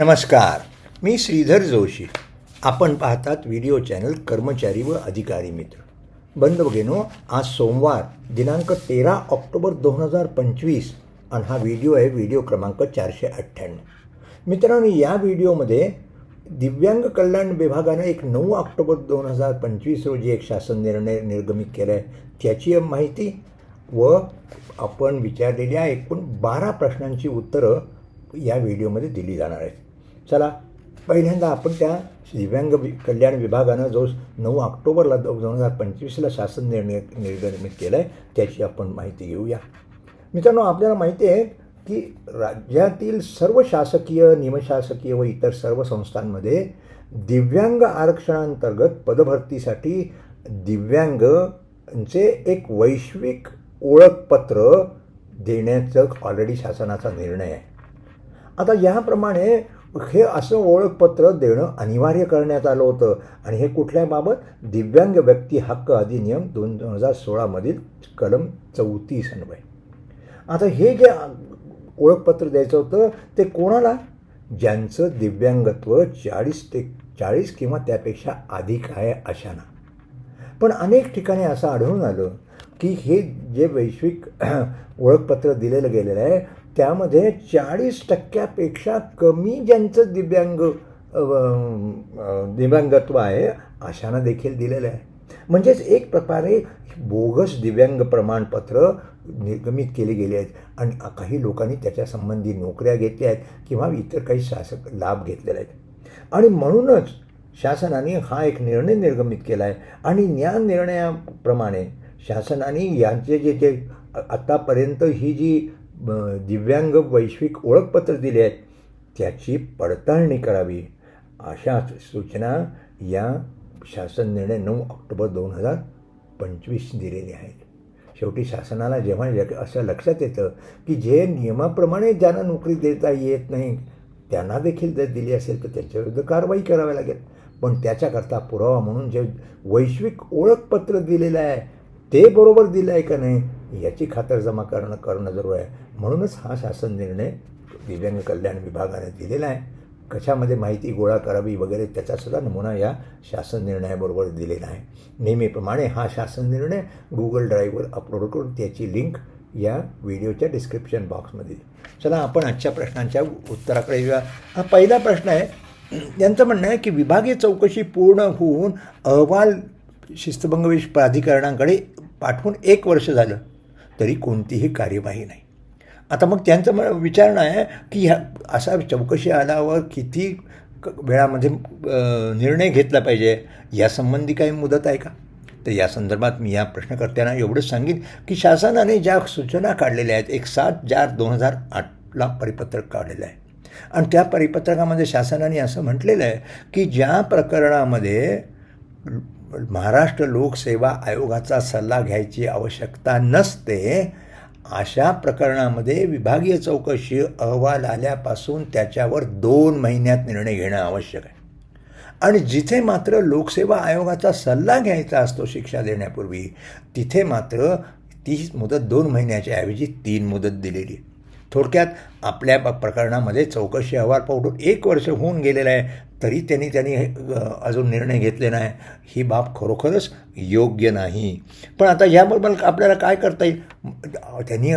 नमस्कार मी श्रीधर जोशी. आपण पाहतात व्हिडिओ चॅनल कर्मचारी व अधिकारी मित्र. बंद बघेनो आज सोमवार दिनांक तेरा ऑक्टोबर दोन हजार पंचवीस आणि हा व्हिडिओ आहे व्हिडिओ क्रमांक चारशे अठ्ठ्याण्णव. मित्रांनो या व्हिडिओमध्ये दिव्यांग कल्याण विभागानं एक नऊ ऑक्टोबर दोन हजार पंचवीस रोजी एक शासन निर्णय निर्गमित केला आहे त्याची माहिती व आपण विचारलेल्या एकूण बारा प्रश्नांची उत्तरं या व्हिडिओमध्ये दिली जाणार आहेत. चला पहिल्यांदा आपण त्या दिव्यांग वि कल्याण विभागानं जो नऊ ऑक्टोबरला दो दोन हजार पंचवीसला शासन निर्णय निर्गमित केला आहे त्याची आपण माहिती घेऊया. मित्रांनो आपल्याला माहिती आहे की राज्यातील सर्व शासकीय निमशासकीय व इतर सर्व संस्थांमध्ये दिव्यांग आरक्षणांतर्गत पदभरतीसाठी दिव्यांगचे एक वैश्विक ओळखपत्र देण्याचं ऑलरेडी शासनाचा निर्णय आहे. आता याप्रमाणे हे असं ओळखपत्र देणं अनिवार्य करण्यात आलं होतं. आणि हे कुठल्याबाबत दिव्यांग व्यक्ती हक्क अधिनियम दोन दोन हजार सोळामधील कलम चौतीस अन्वय. आता हे जे ओळखपत्र द्यायचं होतं ते कोणाला? ज्यांचं दिव्यांगत्व चाळीस ते चाळीस किंवा त्यापेक्षा अधिक आहे अशांना. पण अनेक ठिकाणी असं आढळून आलं की हे जे वैश्विक ओळखपत्र दिलेलं गेलेलं आहे त्यामध्ये चाळीस टक्क्यापेक्षा कमी ज्यांचं दिव्यांग दिव्यांगत्व आहे अशांना देखील दिलेलं आहे. म्हणजेच एक प्रकारे बोगस दिव्यांग प्रमाणपत्र निर्गमित केली गेली आहेत. आणि काही लोकांनी त्याच्या संबंधी नोकऱ्या घेतल्या आहेत किंवा इतर काही शासक लाभ घेतलेले आहेत. आणि म्हणूनच शासनाने हा एक निर्णय निर्गमित केला आहे आणि या निर्णयाप्रमाणे शासनाने यांचे जे जे आत्तापर्यंत ही जी दिव्यांग वैश्विक ओळखपत्र दिले आहेत. त्याची पडताळणी करावी. अशा सूचना या शासन निर्णय नऊ ऑक्टोबर दोन हजार पंचवीस दिलेले आहेत. शेवटी शासनाला जेव्हा असं लक्षात येतं की जे नियमाप्रमाणे ज्यांना नोकरी देता येत नाही त्यांना देखील जर दिली असेल तर त्यांच्याविरुद्ध कारवाई करावी लागेल. पण त्याच्याकरता पुरावा म्हणून जे वैश्विक ओळखपत्र दिलेलं आहे ते बरोबर दिलं आहे का नाही याची खातरजमा करणं करणं जरूर आहे. म्हणूनच हा शासन निर्णय दिव्यांग कल्याण विभागाने दिलेला आहे. कशामध्ये माहिती गोळा करावी वगैरे त्याचासुद्धा नमुना या शासन निर्णयाबरोबर दिलेला आहे. नेहमीप्रमाणे हा शासन निर्णय गुगल ड्राईव्हवर अपलोड करून त्याची लिंक या व्हिडिओच्या डिस्क्रिप्शन बॉक्समध्ये चला आपण आजच्या प्रश्नांच्या उत्तराकडे येऊया. हा पहिला प्रश्न आहे. यांचं म्हणणं आहे की विभागीय चौकशी पूर्ण होऊन अहवाल शिस्तभंगवेश प्राधिकरणाकडे पाठवून एक वर्ष झालं. तरी कोणतीही कार्यवाही नाही. आता मग त्यांचं म विचारणं आहे की ह्या असा चौकशी आल्यावर किती वेळामध्ये निर्णय घेतला पाहिजे? यासंबंधी काही मुदत आहे का? तर या संदर्भात मी या प्रश्नकर्त्यांना एवढंच सांगेन की शासनाने ज्या सूचना काढलेल्या आहेत एक सात चार दोन हजार आठला परिपत्रक काढलेलं आहे. आणि त्या परिपत्रकामध्ये शासनाने असं म्हटलेलं आहे की ज्या प्रकरणामध्ये महाराष्ट्र लोकसेवा आयोगाचा सल्ला घ्यायची आवश्यकता नसते अशा प्रकरणामध्ये विभागीय चौकशी अहवाल आल्यापासून त्याच्यावर दोन महिन्यात निर्णय घेणं आवश्यक आहे. आणि जिथे मात्र लोकसेवा आयोगाचा सल्ला घ्यायचा असतो शिक्षा देण्यापूर्वी तिथे मात्र ती मुदत दोन महिन्याच्या ऐवजी तीन मुदत दिलेली आहे. थोडक्यात आपल्या प- प्रकरणामध्ये चौकशी अहवाल पावडून एक वर्ष होऊन गेलेलं आहे. तरी त्यांनी त्यांनी अजून निर्णय घेतले नाही. ही बाब खरोखरच योग्य नाही. पण आता ह्याबरोबर आपल्याला काय करता येईल? त्यांनी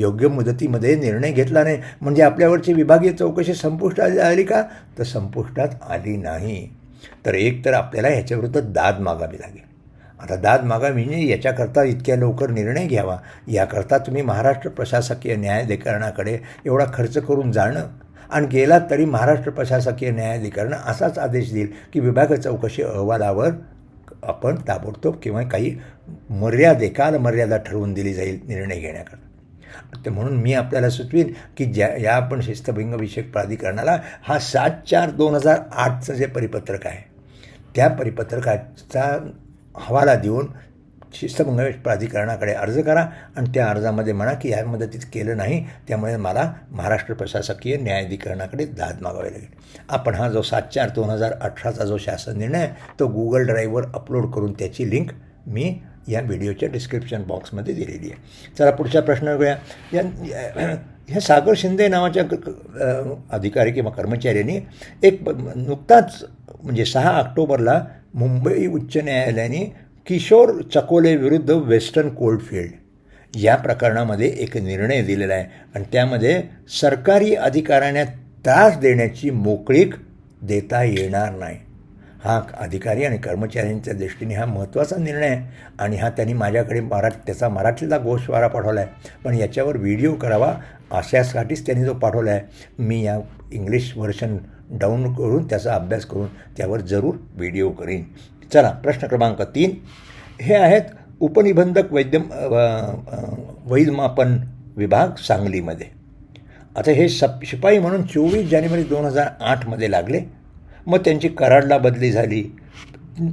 योग्य मुदतीमध्ये निर्णय घेतला नाही. म्हणजे आपल्यावरची विभागीय चौकशी संपुष्टात आली का? तर संपुष्टात आली नाही. तर एक तर आपल्याला ह्याच्याविरुद्ध दाद मागावी लागेल. आता दाद मागावी म्हणजे याच्याकरता इतक्या लवकर निर्णय घ्यावा. याकरता तुम्ही महाराष्ट्र प्रशासकीय न्यायाधिकरणाकडे एवढा खर्च करून जाणं आणि गेला तरी महाराष्ट्र प्रशासकीय न्यायाधिकरण असाच आदेश देईल की विभाग चौकशी अहवालावर आपण ताबडतोब किंवा काही मर्यादे काल मर्यादा ठरवून दिली जाईल निर्णय घेण्याकरता. तर म्हणून मी आपल्याला सुचवीन की ज्या या आपण शिस्तभंगविषयक प्राधिकरणाला हा सात चार दोन हजार आठचं जे परिपत्रक आहे त्या परिपत्रकाचा हवाला देऊन शिस्तभंग प्राधिकरणाकडे अर्ज करा आणि त्या अर्जामध्ये म्हणा की या मदतीत केलं नाही त्यामुळे मला महाराष्ट्र प्रशासकीय न्यायाधिकरणाकडे दाद मागावी लागेल. आपण हा जो सात चार दोन हजार अठराचा जो शासन निर्णय आहे तो गुगल ड्राईव्हवर अपलोड करून त्याची लिंक मी या व्हिडिओच्या डिस्क्रिप्शन बॉक्समध्ये दिलेली आहे. चला पुढचा प्रश्न बघूया. या ह्या सागर शिंदे नावाच्या अधिकारी किंवा कर्मचाऱ्यांनी एक नुकताच म्हणजे सहा ऑक्टोबरला मुंबई उच्च न्यायालयाने किशोर चकोले विरुद्ध वेस्टर्न कोल्डफिल्ड या प्रकरणामध्ये एक निर्णय दिलेला आहे आणि त्यामध्ये सरकारी अधिकाऱ्यांना त्रास देण्याची मोकळीक देता येणार नाही. हा अधिकारी आणि कर्मचाऱ्यांच्या दृष्टीने हा महत्त्वाचा निर्णय आहे आणि हा त्यांनी माझ्याकडे मरा त्याचा मराठीतला गोषवारा पाठवला आहे. पण याच्यावर व्हिडिओ करावा अशासाठीच त्यांनी जो पाठवला आहे. मी या इंग्लिश व्हर्शन डाऊन करून त्याचा अभ्यास करून त्यावर जरूर व्हिडिओ करीन. चला प्रश्न क्रमांक तीन. हे आहेत उपनिबंधक वैद्य वैधमापन विभाग सांगलीमध्ये. आता हे सप शिपाई म्हणून चोवीस जानेवारी दोन हजार आठमध्ये लागले. मग त्यांची कराडला बदली झाली.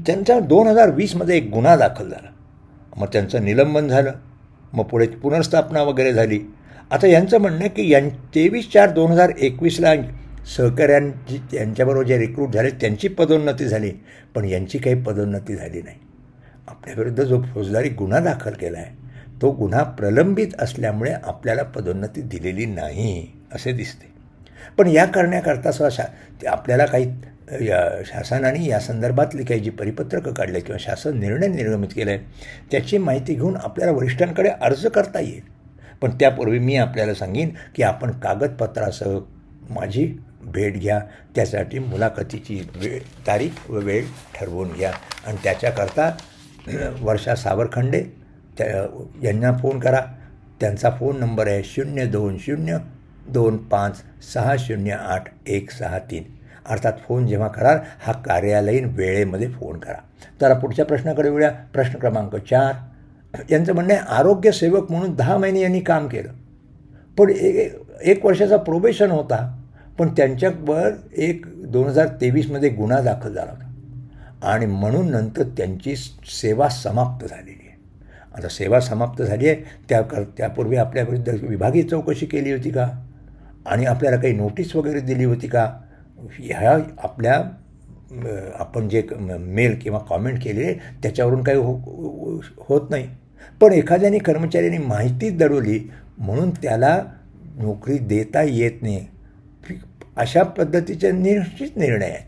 त्यांचा दोन हजार वीसमध्ये एक गुन्हा दाखल झाला. मग त्यांचं निलंबन झालं. मग पुढे पुनर्स्थापना वगैरे झाली. आता यांचं म्हणणं आहे की यां तेवीस चार दोन हजार एकवीसला सहकाऱ्यांची यांच्याबरोबर जे रिक्रूट झाले त्यांची पदोन्नती झाली. पण यांची काही पदोन्नती झाली नाही. आपल्याविरुद्ध जो फौजदारी गुन्हा दाखल केला आहे तो गुन्हा प्रलंबित असल्यामुळे आपल्याला पदोन्नती दिलेली नाही असे दिसते. पण या करण्याकरता सुद्धा शा ते आपल्याला काही या शासनाने या संदर्भातली काही जी परिपत्रकं काढले किंवा शासन निर्णय निर्गमित केला आहे त्याची माहिती घेऊन आपल्याला वरिष्ठांकडे अर्ज करता येईल. पण त्यापूर्वी मी आपल्याला सांगेन की आपण कागदपत्रासह माझी भेट घ्या. त्यासाठी मुलाखतीची वेळ तारीख व वेळ ठरवून घ्या. आणि त्याच्याकरता वर्षा सावरखंडे त्या यांना फोन करा. त्यांचा फोन नंबर आहे शून्य दोन शून्य दोन पाच सहा शून्य आठ एक सहा तीन. अर्थात फोन जेव्हा कराल हा कार्यालयीन वेळेमध्ये फोन करा. तर पुढच्या प्रश्नाकडे येऊया प्रश्न क्रमांक चार. यांचं म्हणणं आहे आरोग्यसेवक म्हणून दहा महिने यांनी काम केलं. पण एक एक वर्षाचा प्रोबेशन होता. पण त्यांच्यावर एक दोन हजार तेवीसमध्ये गुन्हा दाखल झाला होता. आणि म्हणून नंतर त्यांची सेवा समाप्त झालेली आहे. आता सेवा समाप्त झाली आहे त्या कर त्यापूर्वी आपल्याविरुद्ध विभागीय चौकशी केली होती का? आणि आपल्याला काही नोटीस वगैरे दिली होती का? ह्या आपल्या आपण जे मेल किंवा कॉमेंट केले त्याच्यावरून काही हो होत नाही. पण एखाद्याने कर्मचाऱ्याने माहिती दडवली म्हणून त्याला नोकरी देता येत नाही. अशा पद्धतीचे निश्चित निर्णय आहेत.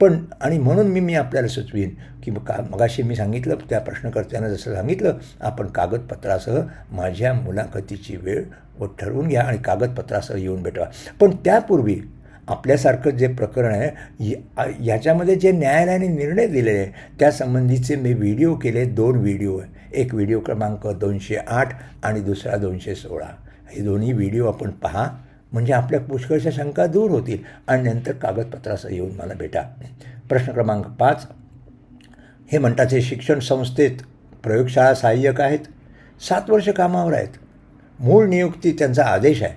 पण आणि म्हणून मी मी आपल्याला सुचवीन की मग का मगाशी मी सांगितलं त्या प्रश्नकर्त्यांना जसं सांगितलं आपण कागदपत्रासह माझ्या मुलाखतीची वेळ व ठरवून घ्या आणि कागदपत्रासह येऊन भेटवा. पण त्यापूर्वी आपल्यासारखं जे प्रकरण आहे या- याच्यामध्ये जे न्यायालयाने निर्णय दिलेले आहे त्यासंबंधीचे मी व्हिडिओ केले दोन व्हिडिओ आहे. एक व्हिडिओ क्रमांक दोनशे आठ आणि दुसरा दोनशे सोळा. हे दोन्ही व्हिडिओ आपण पहा. म्हणजे आपल्या पुष्कळशा शंका दूर होतील. आणि नंतर कागदपत्रासह येऊन मला भेटा. प्रश्न क्रमांक पाच. हे म्हणतात हे शिक्षण संस्थेत प्रयोगशाळा सहाय्यक आहेत. सात वर्ष कामावर आहेत. मूळ नियुक्ती त्यांचा आदेश आहे.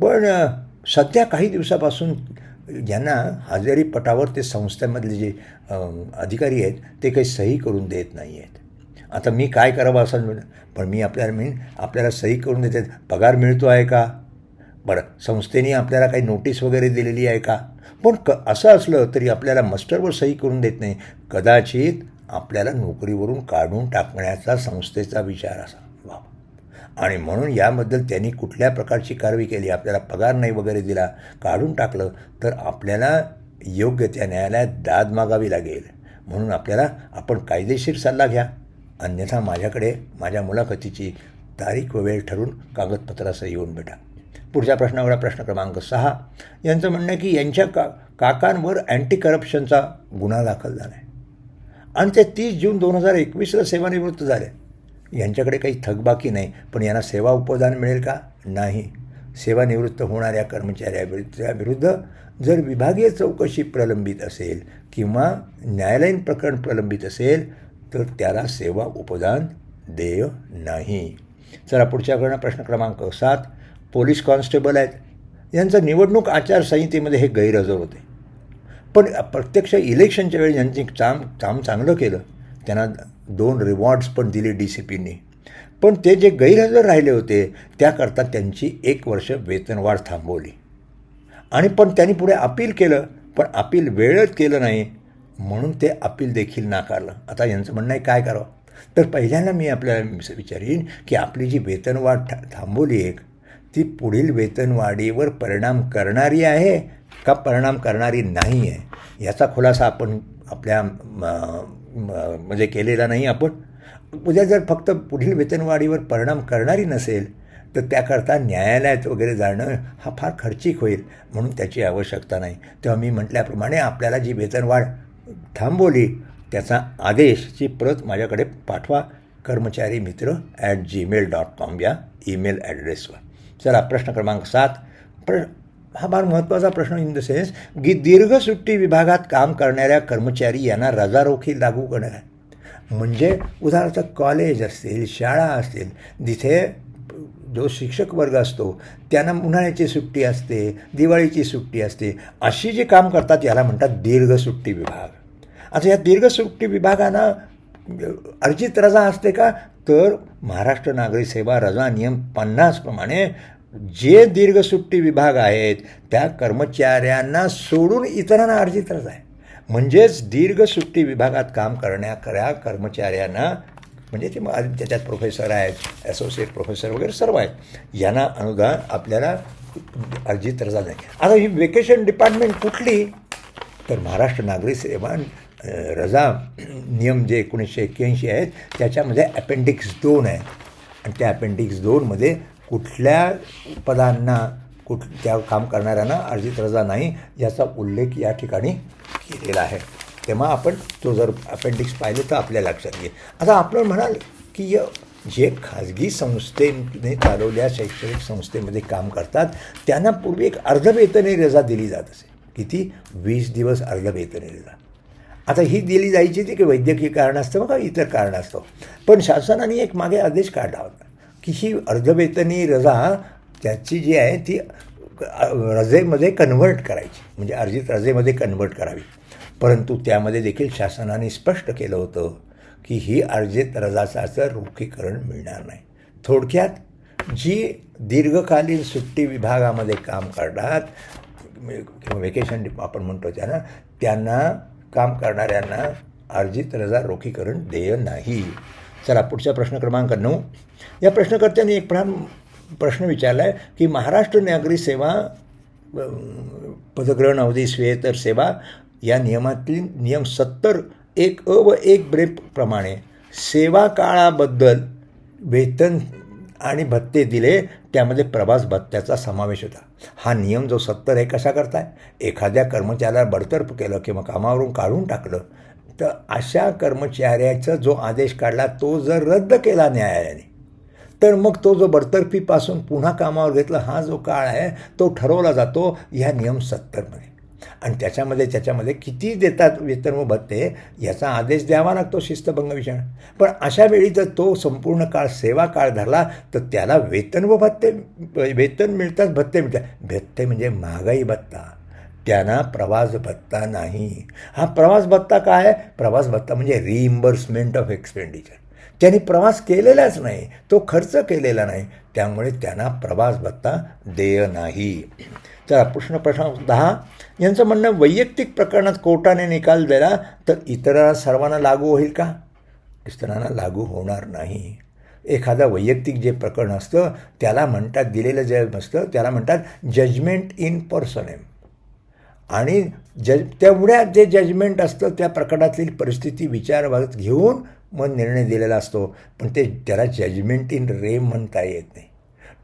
पण सध्या काही दिवसापासून ज्यांना हजेरी पटावर ते संस्थेमधले जे अधिकारी आहेत ते काही सही करून देत नाही आहेत. आता मी काय करावं असं पण मी आपल्याला मी आपल्याला सही करून देतात पगार मिळतो आहे का? बरं संस्थेने आपल्याला काही नोटीस वगैरे दिलेली आहे का? पण क असं असलं तरी आपल्याला मस्टरवर सही करून देत नाही. कदाचित आपल्याला नोकरीवरून काढून टाकण्याचा संस्थेचा विचार असा. व्हावा आणि म्हणून याबद्दल त्यांनी कुठल्या प्रकारची कारवाई केली? आपल्याला पगार नाही वगैरे दिला काढून टाकलं तर आपल्याला योग्य त्या न्यायालयात दाद मागावी लागेल. म्हणून आपल्याला आपण कायदेशीर सल्ला घ्या. अन्यथा माझ्याकडे माझ्या मुलाखतीची तारीख व वेळ ठरून कागदपत्रासह येऊन भेटा. पुढच्या प्रश्नावर प्रश्न क्रमांक सहा. यांचं म्हणणं आहे की यांच्या का काकांवर अँटी करप्शनचा गुन्हा दाखल झाला आहे आणि ते तीस जून दोन हजार एकवीसला सेवानिवृत्त झाले. यांच्याकडे काही थकबाकी नाही पण यांना सेवा उपदान मिळेल का? नाही. सेवानिवृत्त होणाऱ्या कर्मचाऱ्याविरुद्ध विरुद्ध जर विभागीय चौकशी प्रलंबित असेल किंवा न्यायालयीन प्रकरण प्रलंबित असेल तर त्याला सेवा उपदान देय नाही. चला पुढच्याकडनं प्रश्न क्रमांक सात. पोलीस कॉन्स्टेबल आहेत. यांचं निवडणूक आचारसंहितेमध्ये हे गैरहजर होते. पण प्रत्यक्ष इलेक्शनच्या वेळी यांनी काम काम चांगलं केलं. त्यांना दोन रिवॉर्ड्स पण दिले डी सी पीनी पण ते जे गैरहजर राहिले होते त्याकरता त्यांची एक वर्ष वेतनवाढ थांबवली. आणि पण त्यांनी पुढे अपील केलं पण अपील वेळेत केलं नाही म्हणून ते अपील देखील नाकारलं. आता यांचं म्हणणं आहे काय करावं? तर पहिल्यांदा मी आपल्याला विचारीन की आपली जी वेतनवाढ था थांबवली एक ती पुढील वेतनवाढीवर परिणाम करणारी आहे का परिणाम करणारी नाही आहे? याचा खुलासा आपण आपल्या म, म्हणजे केलेला नाही आपण. उद्या जर फक्त पुढील वेतनवाढीवर परिणाम करणारी नसेल तर त्याकरता न्यायालयात वगैरे जाणं हा फार खर्चिक होईल म्हणून त्याची आवश्यकता नाही. तेव्हा मी म्हटल्याप्रमाणे आपल्याला जी वेतनवाढ थांबवली त्याचा आदेशची प्रत माझ्याकडे पाठवा. कर्मचारी मित्र ॲट जीमेल डॉट कॉम या ईमेल ॲड्रेसवर चला प्रश्न क्रमांक सात. प्र हा फार महत्त्वाचा प्रश्न इन द सेन्स की दीर्घ सुट्टी विभागात काम करणाऱ्या कर्मचारी यांना रजारोखी लागू करणं आहे. म्हणजे उदाहरणार्थ कॉलेज असतील शाळा असतील जिथे जो शिक्षक वर्ग असतो त्यांना उन्हाळ्याची सुट्टी असते दिवाळीची सुट्टी असते अशी जी काम करतात याला म्हणतात दीर्घ सुट्टी विभाग. आता या दीर्घ सुट्टी विभागांना अर्जित रजा असते का? तर महाराष्ट्र नागरी सेवा रजा नियम पन्नासप्रमाणे जे दीर्घ सुट्टी विभाग आहेत त्या कर्मचाऱ्यांना सोडून इतरांना अर्जित रजा आहे. म्हणजेच दीर्घ सुट्टी विभागात काम करण्याकऱ्या कर्मचाऱ्यांना म्हणजे ते त्याच्यात प्रोफेसर आहेत ॲसोसिएट प्रोफेसर वगैरे सर्व आहेत यांना अनुदान आपल्याला अर्जित रजा नाही आता ही वेकेशन डिपार्टमेंट कुठली? तर महाराष्ट्र नागरी सेवा रजा नियम जे एकोणीसशे एक्क्याऐंशी आहेत त्याच्यामध्ये अपेंडिक्स दोन आहे. आणि त्या अपेंडिक्स दोनमध्ये कुठल्या पदांना कुठ त्या काम करणाऱ्यांना अर्जित रजा नाही याचा उल्लेख या ठिकाणी केलेला आहे. तेव्हा आपण तो जर अपेंडिक्स पाहिलं तर आपल्या लक्षात येईल. आता आपण म्हणाल की य- जे खाजगी संस्थेने चालवल्या शैक्षणिक संस्थेमध्ये काम करतात त्यांना पूर्वी एक अर्धवेतनी रजा दिली जात असे. किती? वीस दिवस अर्धवेतनी रजा. आता ही दिली जायची ती की वैद्यकीय कारणास्तव का इतर कारणास्तव पण शासनाने एक मागे आदेश काढला होता की ही अर्धवेतनी रजा त्याची जी आहे ती रजेमध्ये कन्व्हर्ट करायची. म्हणजे अर्जित रजेमध्ये कन्व्हर्ट करावी. परंतु त्यामध्ये देखील शासनाने स्पष्ट केलं होतं की ही अर्जित रजाचं रोखीकरण मिळणार नाही. थोडक्यात जी दीर्घकालीन सुट्टी विभागामध्ये काम करतात किंवा वेकेशन आपण म्हणतो त्यांना त्यांना काम करणाऱ्यांना अर्जित रजा रोखीकरण देय नाही. चला पुढचा प्रश्न क्रमांक नऊ. या प्रश्नकर्त्यांनी एक प्रश्न प्रश्न विचारला आहे की महाराष्ट्र नागरी सेवा पदग्रहण अवधी स्वेतर सेवा या नियमातील नियम सत्तर एक अ व एक ब्रेकप्रमाणे सेवा काळाबद्दल वेतन आणि भत्ते दिले त्यामध्ये प्रवास भत्त्याचा समावेश होता. हा नियम जो सत्तर आहे कसा करताय? एखाद्या कर्मचाऱ्याला बडतर्फ केलं किंवा कामावरून काढून टाकलं तर अशा कर्मचाऱ्याचा जो आदेश काढला तो जर रद्द केला न्यायालयाने तर मग तो जो बडतर्फीपासून पुन्हा कामावर घेतला हा जो काळ आहे तो ठरवला जातो. ह्या नियम सत्तरमध्ये. आणि त्याच्यामध्ये त्याच्यामध्ये किती देतात वेतन व भत्ते याचा आदेश द्यावा लागतो शिस्तभंग विषय पण अशा वेळी जर तो संपूर्ण काळ सेवा काळ धरला तर त्याला वेतन व भत्ते वेतन मिळतात भत्ते मिळतात. भत्ते म्हणजे महागाई भत्ता. त्यांना प्रवास भत्ता नाही. हा प्रवास भत्ता काय आहे? प्रवास भत्ता म्हणजे रिइम्बर्समेंट ऑफ एक्सपेंडिचर त्यांनी प्रवास केलेलाच नाही. तो खर्च केलेला नाही. त्यामुळे त्यांना प्रवास भत्ता देय नाही. चला प्रश्न प्रश्न दहा यांचं म्हणणं वैयक्तिक प्रकरणात कोर्टाने निकाल दिला तर इतरांना सर्वांना लागू होईल का? इतरांना लागू होणार नाही. एखादा वैयक्तिक जे प्रकरण असतं त्याला म्हणतात दिलेलं जे असतं त्याला म्हणतात जजमेंट इन पर्सनेम आणि जज तेवढ्या जे जजमेंट असतं त्या प्रकरणातील परिस्थिती विचारात घेऊन मग निर्णय दिलेला असतो. पण ते त्याला जजमेंट इन रेम म्हणता येत नाही.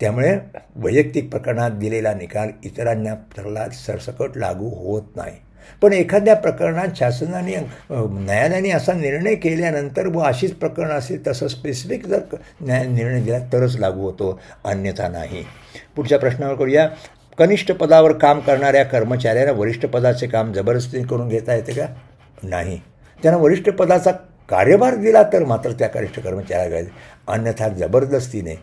त्यामुळे वैयक्तिक प्रकरणात दिलेला निकाल इतरांना ठरला सरसकट लागू होत नाही. पण एखाद्या प्रकरणात शासनाने न्यायालयाने असा निर्णय केल्यानंतर व अशीच प्रकरण असेल तसं स्पेसिफिक जर न्याय निर्णय दिला तरच लागू होतो अन्यथा नाही. पुढच्या प्रश्नावर करूया. कनिष्ठ पदावर काम करणाऱ्या कर्मचाऱ्याला वरिष्ठ पदाचे काम जबरदस्ती करून घेता येते का? नाही. त्यांना वरिष्ठ पदाचा कार्यभार दिला तर मात्र त्या कनिष्ठ कर्मचाऱ्याला अन्यथा जबरदस्तीने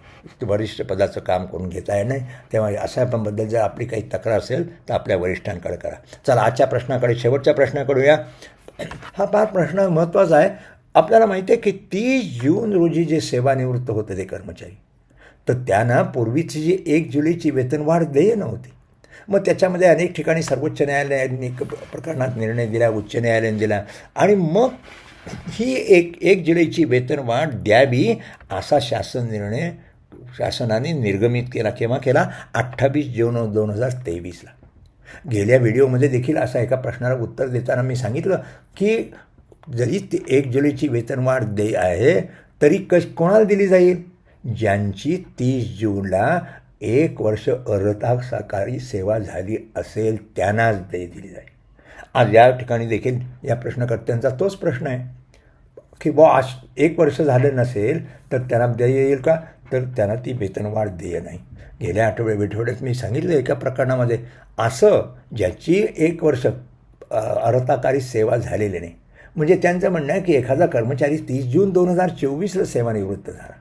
वरिष्ठ पदाचं काम करून घेता येणार नाही तेव्हा अशाबद्दल जर आपली काही तक्रार असेल तर आपल्या वरिष्ठांकडे करा. चला आजच्या प्रश्नाकडे शेवटच्या प्रश्नाकडे या हा फार प्रश्न महत्त्वाचा आहे. आपल्याला माहिती आहे की तीस जून रोजी जे सेवानिवृत्त होते ते कर्मचारी तर त्यांना पूर्वीची जी एक जुलैची वेतनवाढ देय नव्हती मग त्याच्यामध्ये अनेक ठिकाणी सर्वोच्च न्यायालयाने एक प्रकरणात निर्णय दिला उच्च न्यायालयाने दिला. आणि मग ही एक एक जुलैची वेतनवाढ द्यावी असा शासन निर्णय शासनाने निर्गमित केला केव्हा केला? अठ्ठावीस जून दोन हजार तेवीसला. गेल्या व्हिडिओमध्ये देखील असा एका प्रश्नाला उत्तर देताना मी सांगितलं की जरी ती एक जुलैची वेतनवाढ दे आहे तरी कश कोणाला दिली जाईल? ज्यांची तीस जूनला एक वर्ष अर्धा सरकारी सेवा झाली असेल त्यांनाच दे दिली जाईल. आज या ठिकाणी देखील या प्रश्नकर्त्यांचा तोच प्रश्न आहे. की बुवा आज एक वर्ष झालं नसेल तर त्यांना देय येईल का? तर त्यांना ती वेतनवाढ देय नाही. गेल्या आठवड्या आठवड्यात मी सांगितलं एका प्रकरणामध्ये असं ज्याची एक वर्ष अर्थाकारी सेवा झालेली नाही. म्हणजे त्यांचं म्हणणं आहे की एखादा कर्मचारी तीस जून दोन हजार चोवीसला सेवानिवृत्त झाला.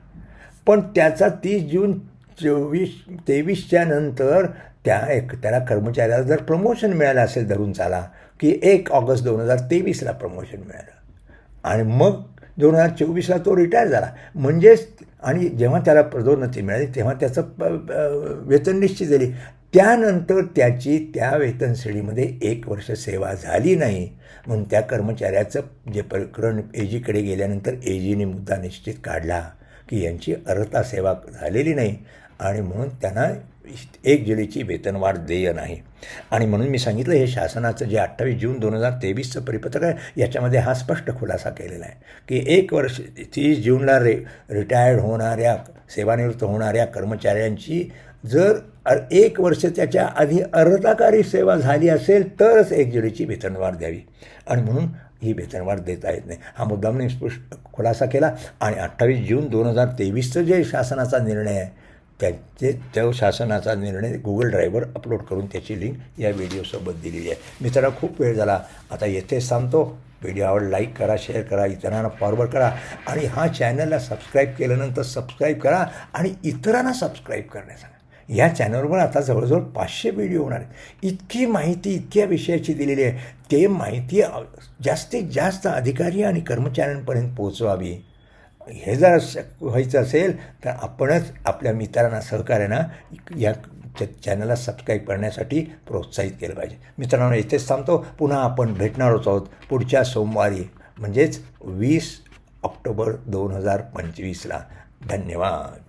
पण त्याचा तीस जून चोवीस तेवीसच्या नंतर त्या एक त्याला कर्मचाऱ्याला जर प्रमोशन मिळालं असेल धरून चाला की एक ऑगस्ट दोन हजार तेवीसला प्रमोशन मिळालं. आणि मग दोन हजार चोवीसला तो रिटायर झाला. म्हणजेच आणि जेव्हा त्याला पदोन्नती मिळाली तेव्हा त्याचं प- वेतन निश्चित झाली. त्यानंतर त्याची त्या वेतन श्रेणीमध्ये एक वर्ष सेवा झाली नाही. म्हणून त्या कर्मचाऱ्याचं जे प्रकरण एजीकडे गेल्यानंतर एजीने मुद्दा निश्चित काढला की यांची अर्हता सेवा झालेली नाही. आणि म्हणून त्यांना एक जुलैची वेतनवाढ देय नाही. आणि म्हणून मी सांगितलं हे शासनाचं जे अठ्ठावीस जून दोन हजार तेवीसचं परिपत्रक आहे याच्यामध्ये हा स्पष्ट खुलासा केलेला आहे की एक वर्ष तीस जूनला रे रिटायर्ड होणाऱ्या सेवानिवृत्त होणाऱ्या कर्मचाऱ्यांची जर एक वर्ष त्याच्या आधी अर्धकारी सेवा झाली असेल तरच एक जुलैची वेतनवाढ द्यावी. आणि म्हणून ही वेतनवाढ देता येत नाही. हा मुद्दामने स्पष्ट खुलासा केला. आणि अठ्ठावीस जून दोन हजार तेवीसचं जे शासनाचा निर्णय आहे त्याचे त्या शासनाचा निर्णय गुगल ड्राईव्हवर अपलोड करून त्याची लिंक या व्हिडिओसोबत दिलेली आहे. मित्रांनो खूप वेळ झाला. आता येथेच सांगतो व्हिडिओ आवड लाईक करा शेअर करा इतरांना फॉरवर्ड करा आणि हा चॅनलला सबस्क्राईब केल्यानंतर सबस्क्राईब करा आणि इतरांना सबस्क्राईब करण्याचा या चॅनलवर आता जवळजवळ पाचशे व्हिडिओ होणार आहेत. इतकी माहिती इतक्या विषयाची दिलेली आहे. ते माहिती जास्तीत जास्त अधिकारी आणि कर्मचाऱ्यांपर्यंत पोहोचवावी. हे जर व्हायचं असेल तर आपणच आपल्या मित्रांना सहकार्यांना या चॅनलला सबस्क्राईब करण्यासाठी प्रोत्साहित केलं पाहिजे. मित्रांनो इथेच थांबतो. पुन्हा आपण भेटणारच आहोत पुढच्या सोमवारी म्हणजेच वीस ऑक्टोबर दोन हजार पंचवीसला. धन्यवाद.